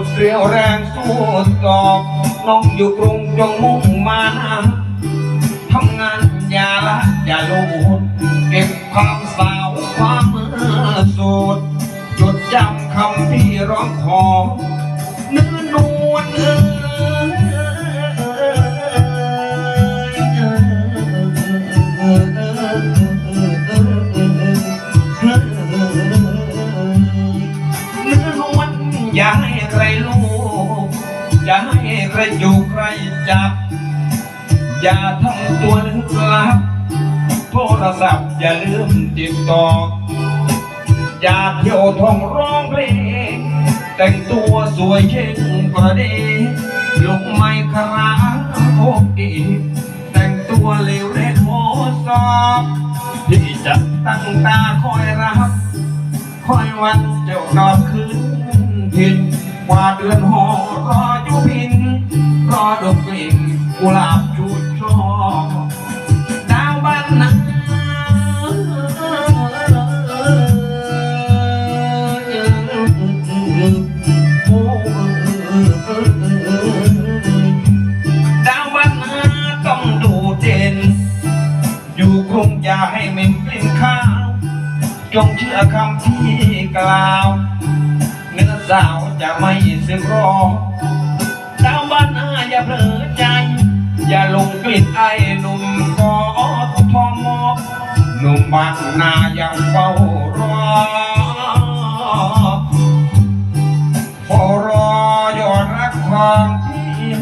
ดเรี่ยวแรงสู้ตอบน้องอยู่กรุงจงมุ่งมานะทำงานอย่าละอย่าโลดเก็บความสาวความเมื่อโสดจดจำคำที่ร้องขอเนื้อนวลเอ่ยเนื้อนวลอย่าให้ ใครรู้อย่าให้ใครอยู่ใครจับ อย่าทำตัวลึกลับ โทรศัพท์อย่าลืมติดต่อ อย่าเที่ยวท่องร้องเพลง แต่งตัวสวยเช่นประเดลุกไม่คราโอเอแต่งตัวเลวเละโมสอบที่จะตั้งตาคอยรับ คอยวันเจ้ากลับคืนพิน ว่าเดือนหอรออยู่พิน รอดอกกลิ่นกุหลาบชูช่อดาวบ้านนาดาวบ้านนาต้องดูเด่น อยู่กรุงอย่าให้เหม็นกลิ่นข้าว จงเชื่อคำที่กล่าว สาวจะไม่สึกรอดาวบ้านนาอย่าเผลอใจ อย่าลงกลิ่นไอ้หนุ่มกอทอมอบหนุ่มบ้านนายังเฝ้ารอพอรอยอดรักความที่